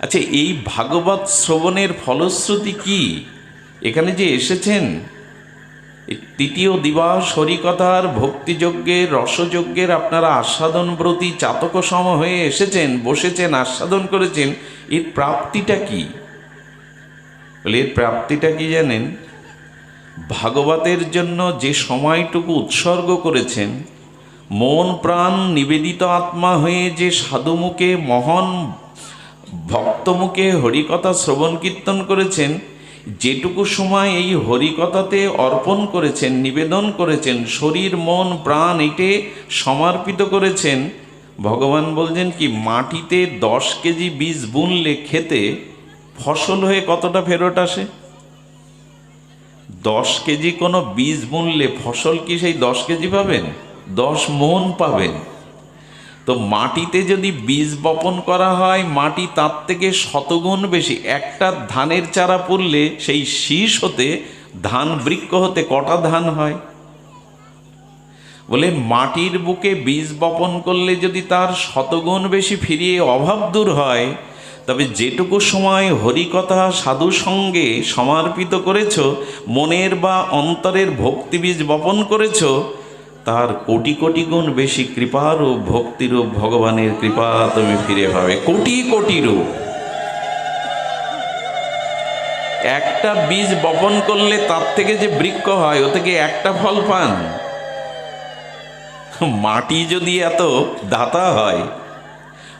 আচ্ছা এই ভাগবত শ্রবণের ফলশ্রুতি কি? এখানে যে এসেছেন তৃতীয় দিবস হরিকথার ভক্তিযজ্ঞের, রসযজ্ঞের আপনারা আস্বাদন ব্রতী চাতক সম হয়ে এসেছেন, বসেছেন, আস্বাদন করেছেন, এর প্রাপ্তিটা কি? বলে এর প্রাপ্তিটা কি জানেন? ভাগবতের জন্য যে সময়টুকু উৎসর্গ করেছেন, মন প্রাণ নিবেদিত আত্মা হয়ে যে সাধুমুখে মহান ভক্তমুখে হরিকথা শ্রবণ কীর্তন করেছেন, যেটুকু সময় এই হরিকথাতে অর্পণ করেছেন, নিবেদন করেছেন, শরীর, মন, প্রাণ এটে সমর্পিত করেছেন, ভগবান বলছেন কি, মাটিতে দশ কেজি বীজ বুনলে খেতে ফসল হয়ে কতটা ফেরত আসে? দশ কেজি কোনো বীজ বুনলে ফসল কি সেই দশ কেজি পাবেন? দশ মন পাবেন। তো মাটিতে যদি বীজ বপন করা হয়, মাটি তার থেকে শতগুণ বেশি। একটা ধানের চারা পড়লে সেই শীষ হতে, ধান বৃক্ষ হতে কটা ধান হয়? বলে মাটির বুকে বীজ বপন করলে যদি তার শতগুণ বেশি ফিরিয়ে অভাব দূর হয়, তবে যেটুকু সময় হরিকথা সাধু সঙ্গে সমর্পিত করেছ, মনের বা অন্তরের ভক্তিবীজ বপন করেছ তার কোটি কোটি গুণ বেশি কৃপারূপ ভক্তিরূপ ভগবানের কৃপা তুমি ফিরে পাবে। কোটি কোটি রূপ। একটা বীজ বপন করলে তার থেকে যে বৃক্ষ হয়, ও থেকে একটা ফল পান। মাটি যদি এত দাতা হয়,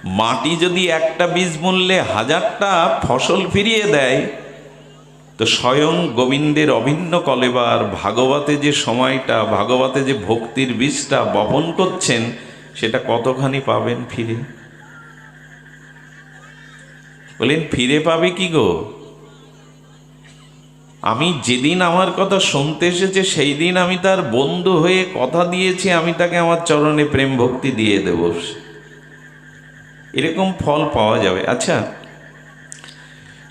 মাটি যদি একটা বীজ মূল্যে হাজারটা ফসল ফিরিয়ে দেয় তো স্বয়ং গোবিন্দের অভিন্ন কলেবার ভাগবতে যে সময়টা, ভাগবতে যে ভক্তির বীজটা বপন করছেন, সেটা কতখানি পাবেন ফিরে? বলেন, ফিরে পাবে কি গো? আমি যেদিন আমার কথা শুনতে এসেছে সেই দিন আমি তার বন্ধু হয়ে কথা দিয়েছি, আমি তাকে আমার চরণে প্রেম ভক্তি দিয়ে দেব। এরকম ফল পাওয়া যাবে। আচ্ছা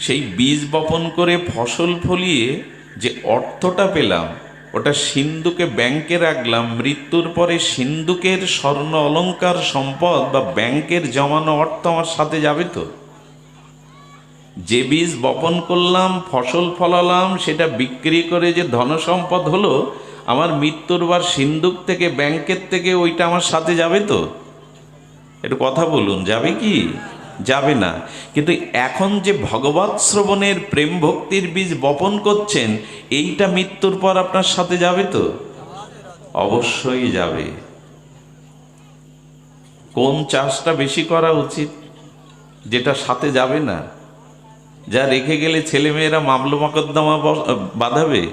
সেই বীজ বপন করে ফসল ফলিয়ে যে অর্থটা পেলাম, ওটা সিন্ধুকে ব্যাংকে রাখলাম, মৃত্যুর পরে সিন্ধুকের স্বর্ণ অলঙ্কার সম্পদ বা ব্যাংকের জমানো অর্থ আমার সাথে যাবে তো? যে বীজ বপন করলাম, ফসল ফলালাম, সেটা বিক্রি করে যে ধনসম্পদ হলো, আমার মৃত্যুর বার সিন্ধুক থেকে, ব্যাংকের থেকে ওইটা আমার সাথে যাবে তো? একটু কথা বলুন, যাবে কি? যাবে না। কিন্তু এখন যে ভগবত শ্রবণের প্রেম ভক্তির বীজ বপন করছেন, এইটা মৃত্যুর পর আপনার সাথে যাবে তো? অবশ্যই যাবে। কোন চাষটা বেশি করা উচিত, যেটা সাথে যাবে না? যা রেখে গেলে ছেলেমেয়েরা মামলো মকদ্দমা বাঁধাবে?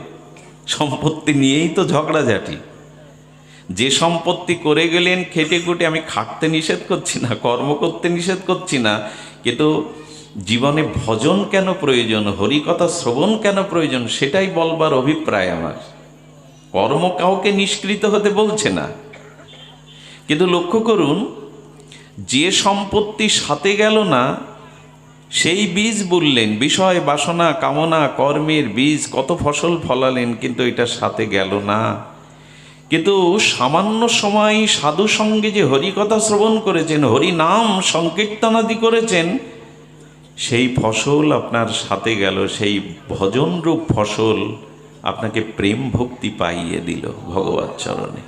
সম্পত্তি নিয়েই তো ঝগড়াঝাটি। যে সম্পত্তি করে গেলেন, খেটে খুটে আমি খাটতে নিষেধ করছি না, কর্ম করতে নিষেধ করছি না। কিন্তু জীবনে ভজন কেন প্রয়োজন, হরিকথা শ্রবণ কেন প্রয়োজন, সেটাই বলবার অভিপ্রায় আমার। কর্ম কাউকে নিষ্কৃত হতে বলছে না। কিন্তু লক্ষ্য করুন, যে সম্পত্তি সাথে গেল না, সেই বীজ বললেন বিষয়, বাসনা, কামনা, কর্মের বীজ, কত ফসল ফলালেন, কিন্তু এটা সাথে গেল না। কিন্তু সামান্য সময় সাধু সঙ্গে যে হরিকথা শ্রবণ করেছেন, হরি নাম সংকীর্তনাদি করেছেন, সেই ফসল আপনার সাথে গেল, সেই ভজনরূপ ফসল আপনাকে প্রেম ভক্তি পাইয়ে দিল ভগবত চরণে।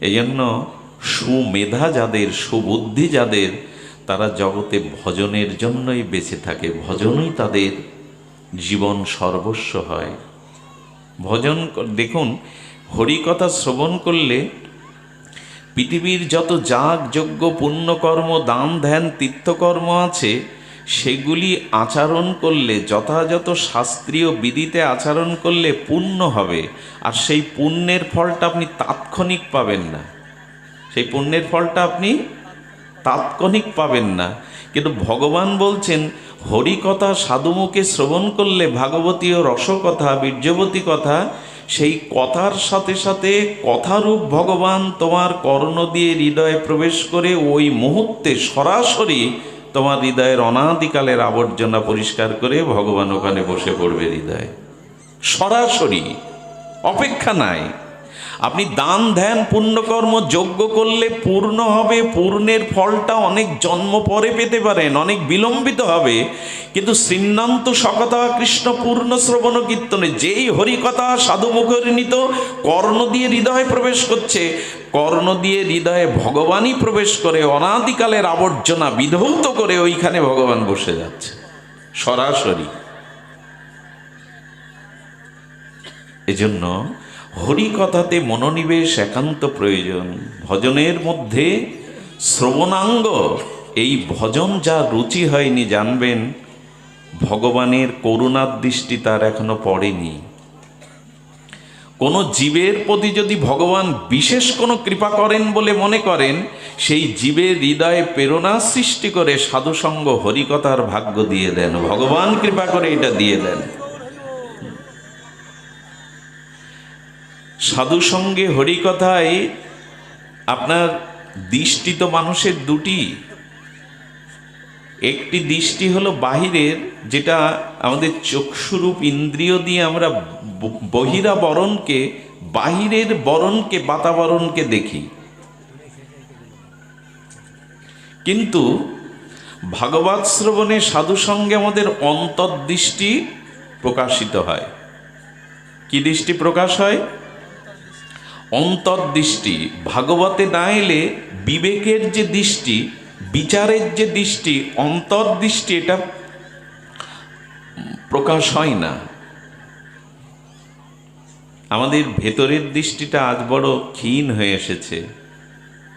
এই জন্য সুমেধা যাদের, সুবুদ্ধি যাদের, তারা জগতে ভজনের জন্যই বেঁচে থাকে, ভজনই তাদের জীবন সর্বস্ব হয়। ভজন দেখুন, হরিকথা শ্রবণ করলে পৃথিবীর যত যাগ, যজ্ঞ পুণ্যকর্ম দান, ধ্যান, তীর্থকর্ম আছে, সেগুলি আচরণ করলে, যথাযথ শাস্ত্রীয় বিধিতে আচরণ করলে পুণ্য হবে। আর সেই পুণ্যের ফলটা আপনি তাৎক্ষণিক পাবেন না। সেই পুণ্যের ফলটা আপনি তাৎক্ষণিক পাবেন না। কিন্তু ভগবান বলছেন, হরিকথা সাধুমুখে শ্রবণ করলে ভাগবতী ও রসকথা, বীর্যবতী কথা, সেই কথার সাথে সাথে কথারূপ ভগবান তোমার কর্ণ দিয়ে হৃদয়ে প্রবেশ করে ওই মুহূর্তে সরাসরি তোমার হৃদয়ের অনাদিকালের আবর্জনা পরিষ্কার করে ভগবান ওখানে বসে পড়বে হৃদয়ে। সরাসরি, অপেক্ষা নাই। আপনি দান, ধ্যান, পুণ্যকর্ম যোগ্য করলে পূর্ণ হবে, পূর্ণের ফলটা অনেক জন্ম পরে পেতে পারেন, অনেক বিলম্বিত হবে। কিন্তু শ্রীনান্ত সকথা কৃষ্ণ পূর্ণ শ্রবণ কীর্তনে যেই হরিকথা সাধু মুখরিণীত কর্ণ দিয়ে হৃদয়ে প্রবেশ করছে, কর্ণ দিয়ে হৃদয়ে ভগবানই প্রবেশ করে, অনাদিকালের আবর্জনা বিধৌত করে ওইখানে ভগবান বসে যাচ্ছে। সরাসরি। এজন্য হরিকথাতে মনোনিবেশ একান্ত প্রয়োজন। ভজনের মধ্যে শ্রবণাঙ্গ, এই ভজন যা রুচি হয়নি জানবেন, ভগবানের করুণার দৃষ্টি তার এখনও পড়েনি। কোনো জীবের প্রতি যদি ভগবান বিশেষ কোনো কৃপা করেন বলে মনে করেন, সেই জীবের হৃদয়ে প্রেরণা সৃষ্টি করে সাধুসঙ্গ হরিকথার ভাগ্য দিয়ে দেন। ভগবান কৃপা করে এটা দিয়ে দেন। সাধু সঙ্গে হরিকথায় আপনার দৃষ্টি তো মানুষের দুটি। একটি দৃষ্টি হলো বাহিরের, যেটা আমাদের চক্ষুরূপ ইন্দ্রিয় দিয়ে আমরা বহিরা বরণকে বাহিরের বরণকে, বাতাবরণকে দেখি। কিন্তু ভাগবত শ্রবণে সাধু সঙ্গে আমাদের অন্তর্দৃষ্টি প্রকাশিত হয়। কি দৃষ্টি প্রকাশ হয়? অন্তর্দৃষ্টি, ভাগবতে না এলে বিবেকের যে দৃষ্টি, বিচারের যে দৃষ্টি, অন্তর্দৃষ্টি, এটা প্রকাশ হয় না। আমাদের ভেতরের দৃষ্টিটা আজ বড় ক্ষীণ হয়ে এসেছে।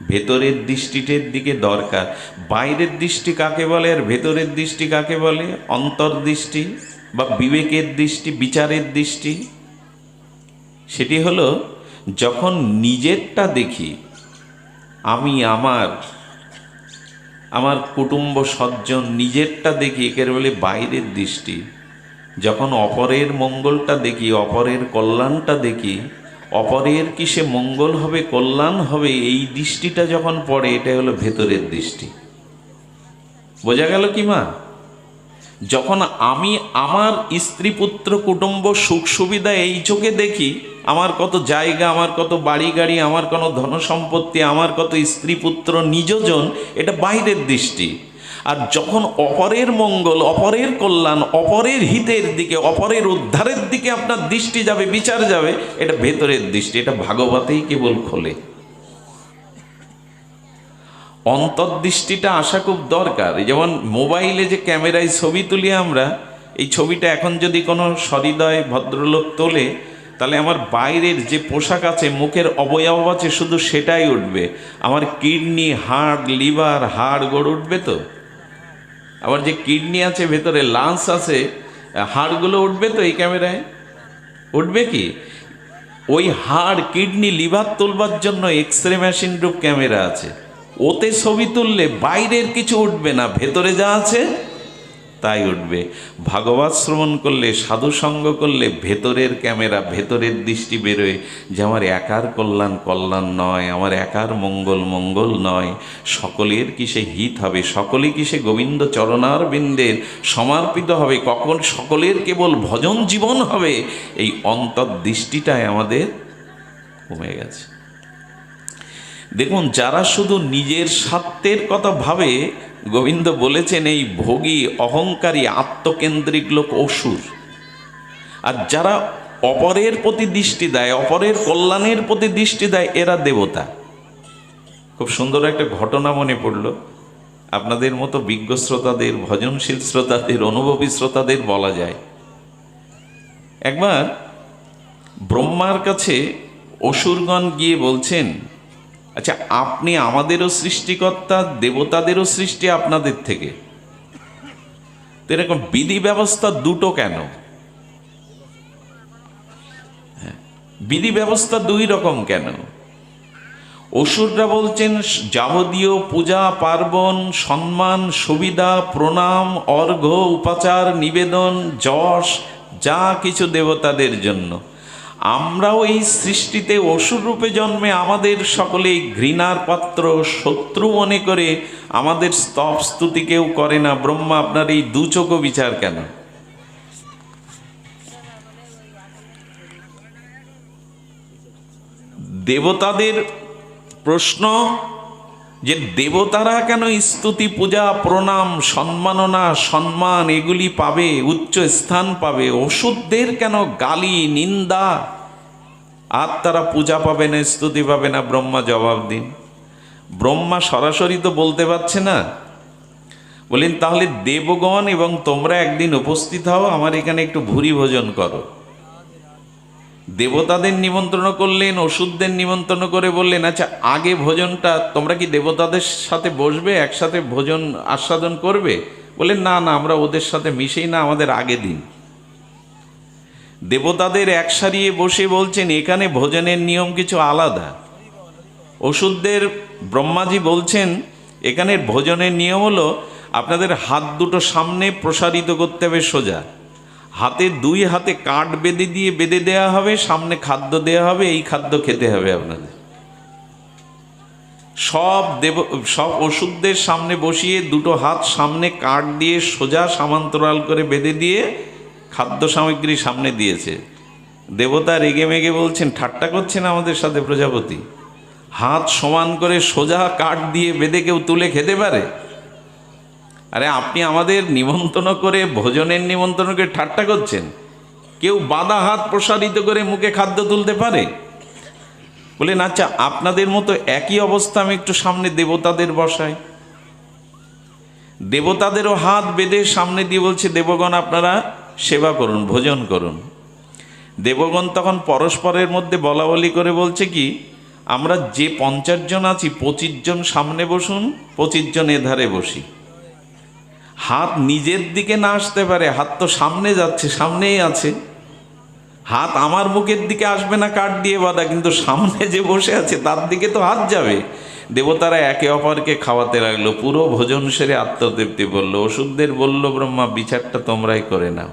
ভেতরের দৃষ্টিটের দিকে দরকার। বাইরের দৃষ্টি কাকে বলে আর ভেতরের দৃষ্টি কাকে বলে? অন্তর্দৃষ্টি বা বিবেকের দৃষ্টি, বিচারের দৃষ্টি। সেটি হলো যখন নিজেরটা দেখি, আমি আমার আমার কুটুম্ব সজ্জন নিজেরটা দেখি, একের বলে বাইরের দৃষ্টি। যখন অপরের মঙ্গলটা দেখি, অপরের কল্যাণটা দেখি, অপরের কিসে মঙ্গল হবে, কল্যাণ হবে, এই দৃষ্টিটা যখন পড়ে এটা হলো ভেতরের দৃষ্টি। বোঝা গেল কি মা? যখন আমি আমার স্ত্রী পুত্র কুটুম্ব সুখ সুবিধা এই চোখে দেখি আমার কত জায়গা, আমার কত বাড়ি গাড়ি আমার কোনো ধন সম্পত্তি আমার কত স্ত্রী পুত্র নিজজন, এটা বাইরের দৃষ্টি। আর যখন অপরের মঙ্গল, অপরের কল্যাণ, অপরের হিতের দিকে, অপরের উদ্ধারের দিকে আপনার দৃষ্টি যাবে, বিচার যাবে, এটা ভেতরের দৃষ্টি, এটা ভাগবতেই কেবল খোলে। অন্তর্দৃষ্টিটা আসা খুব দরকার। যেমন মোবাইলে যে ক্যামেরায় ছবি তুলি আমরা, এই ছবিটা এখন যদি কোনো সহৃদয় ভদ্রলোক তোলে তাহলে আমার বাইরের যে পোশাক আছে, মুখের অবয়ব আছে, শুধু সেটাই উঠবে। আমার কিডনি, হাড়, লিভার, হাড় গোড় উঠবে তো? আবার যে কিডনি আছে, ভেতরে লাংস আছে, হাড়গুলো উঠবে তো এই ক্যামেরায়? উঠবে কি? ওই হাড়, কিডনি, লিভার তুলবার জন্য এক্স রে মেশিন রূপ ক্যামেরা আছে। ওতে ছবি তুললে বাইরের কিছু উঠবে না, ভেতরে যা আছে তাই উঠবে। ভাগবত শ্রবণ করলে, সাধু সঙ্গ করলে ভেতরের ক্যামেরা, ভেতরের দৃষ্টি বেরোয় যে আমার একার কল্যাণ কল্যাণ নয়, আমার একার মঙ্গল মঙ্গল নয়। সকলের কিসে হিত হবে? সকলে কিসে গোবিন্দ চরণার বিন্দের সমর্পিত হবে? কখন সকলের কেবল ভজন জীবন হবে? এই অন্তর্দৃষ্টিটাই আমাদের কমে গেছে। দেখুন, যারা শুধু নিজের স্বার্থের কথা ভাবে গোবিন্দ বলেছেন, এই ভোগী অহংকারী আত্মকেন্দ্রিক লোক অসুর। আর যারা অপরের প্রতি দৃষ্টি দেয়, অপরের কল্যাণের প্রতি দৃষ্টি দেয়, এরা দেবতা। খুব সুন্দর একটা ঘটনা মনে পড়ল। আপনাদের মতো বিজ্ঞ শ্রোতাদের, ভজনশীল শ্রোতাদের, অনুভবী শ্রোতাদের বলা যায়। একবার ব্রহ্মার কাছে অসুরগণ গিয়ে বলছেন আচ্ছা আপনি আমাদেরও সৃষ্টিকর্তা দেবতাদেরও সৃষ্টি আপনাদের থেকে। তো এরকম বিধি ব্যবস্থা দুটো কেন? হ্যাঁ, বিধি ব্যবস্থা দুই রকম কেন? অসুররা বলছেন যাবতীয় পূজা পার্বণ সম্মান সুবিধা প্রণাম অর্ঘ্য উপাচার নিবেদন যশ যা কিছু দেবতাদের জন্য। আমরাও এই সৃষ্টিতে অসুর রূপে জন্মে আমাদের সকলে ঘৃণার পাত্র, শত্রু মনে করে আমাদের স্তব স্তুতি কেউ করে না। ব্রহ্মা, আপনার এই দু চোখ বিচার কেন? দেবতাদের প্রশ্ন যে দেবতারা কেন স্তুতি, পূজা, প্রণাম, সম্মাননা, সম্মান এগুলি পাবে, উচ্চ স্থান পাবে? ওষুধদের কেন গালি, নিন্দা? আর তারা পূজা পাবে না, স্তুতি পাবে না, ব্রহ্মা জবাব দিন। ব্রহ্মা সরাসরি তো বলতে পারছে না। বলেন, তাহলে দেবগণ এবং তোমরা একদিন উপস্থিত হও, আমার এখানে একটু ভুরি ভোজন করো। দেবতাদের নিমন্ত্রণ করলেন, ওষুধদের নিমন্ত্রণ করে বললেন আচ্ছা আগে ভোজনটা তোমরা কি দেবতাদের সাথে বসবে, একসাথে ভোজন আস্বাদন করবে? বললেন, না না, আমরা ওদের সাথে মিশেই না, আমাদের আগে দিন। দেবতাদের এক সারিয়ে বসে বলছেন, এখানে ভোজনের নিয়ম কিছু আলাদা। ওষুধদের ব্রহ্মাজি বলছেন, এখানের ভোজনের নিয়ম হলো, আপনাদের হাত দুটো সামনে প্রসারিত করতে হবে সোজা। হাতে দুই হাতে কাঠ বেঁধে দিয়ে বেঁধে দেওয়া হবে, সামনে খাদ্য দেওয়া হবে, এই খাদ্য খেতে হবে আপনাদের। সব দেব, সব ওষুধদের সামনে বসিয়ে দুটো হাত সামনে কাঠ দিয়ে সোজা সামান্তরাল করে বেঁধে দিয়ে খাদ্য সামগ্রী সামনে দিয়েছে। দেবতা রেগে মেগে বলছেন, ঠাট্টা করছেন আমাদের সাথে প্রজাপতি? হাত সমান করে সোজা কাঠ দিয়ে বেঁধে কেউ তুলে খেতে পারে? আরে আপনি আমাদের নিমন্ত্রণ করে, ভোজনের নিমন্ত্রণ করে ঠাট্টা করছেন। কেউ বাদা হাত প্রসারিত করে মুখে খাদ্য তুলতে পারে? বলেন আচ্ছা আপনাদের মতো একই অবস্থা আমি একটু সামনে দেবতাদের বসাই। দেবতাদেরও হাত বেঁধে সামনে দিয়ে বলছে, দেবগণ, আপনারা সেবা করুন, ভোজন করুন। দেবগণ তখন পরস্পরের মধ্যে বলা বলি করে বলছে কি, আমরা যে পঞ্চাশ জন আছি, পঁচিশ জন সামনে বসুন, পঁচিশ জন এধারে বসি। হাত নিজের দিকে না আসতে পারে, হাত তো সামনে যাচ্ছে, সামনেই আছে। হাত আমার মুখের দিকে আসবে না কাঠ দিয়ে বাঁধা, কিন্তু সামনে যে বসে আছে, তার দিকে তো হাত যাবে। দেবতারা একে অপরকে খাওয়াতে লাগল, পুরো ভোজন সেরে আত্মতৃপ্তি বলল ওষুধদের বলল, ব্রহ্মা, বিচারটা তোমরাই করে নাও।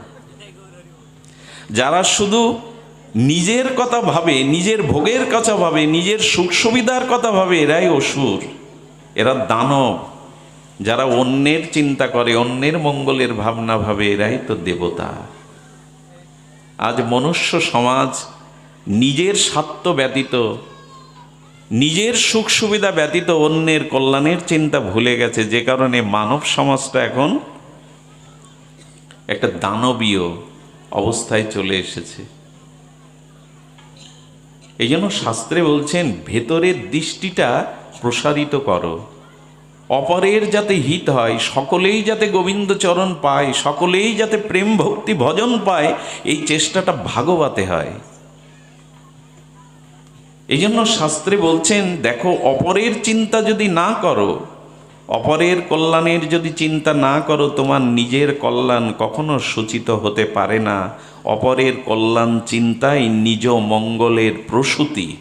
যারা শুধু নিজের কথা ভাবে, নিজের ভোগের কথা ভাবে, নিজের সুখ সুবিধার কথা ভাবে, এরাই অসুর। এরা দানব। যারা অন্যের চিন্তা করে, অন্যের মঙ্গলের ভাবনা ভাবে, এরাই তো দেবতা। আজ মনুষ্য সমাজ নিজের স্বার্থ ব্যতীত, নিজের সুখ সুবিধা ব্যতীত অন্যের কল্যাণের চিন্তা ভুলে গেছে। যে কারণে মানব সমাজটা এখন একটা দানবীয় অবস্থায় চলে এসেছে। এই জন্য শাস্ত্রে বলছেন, ভেতরের দৃষ্টিটা প্রসারিত করো। অপরের যাতে হিত হয়, সকলেই যাতে গোবিন্দ চরণ পায়, সকলেই যাতে প্রেম ভক্তি ভজন পায়, এই চেষ্টাটা ভাগবতে হয়। এই জন্য শাস্ত্রে বলছেন, দেখো, অপরের চিন্তা যদি না করো, অপরের কল্যাণের যদি চিন্তা না করো, তোমার নিজের কল্যাণ কখনো সূচিত হতে পারে না। অপরের কল্যাণ চিন্তাই নিজ মঙ্গলের প্রসূতি।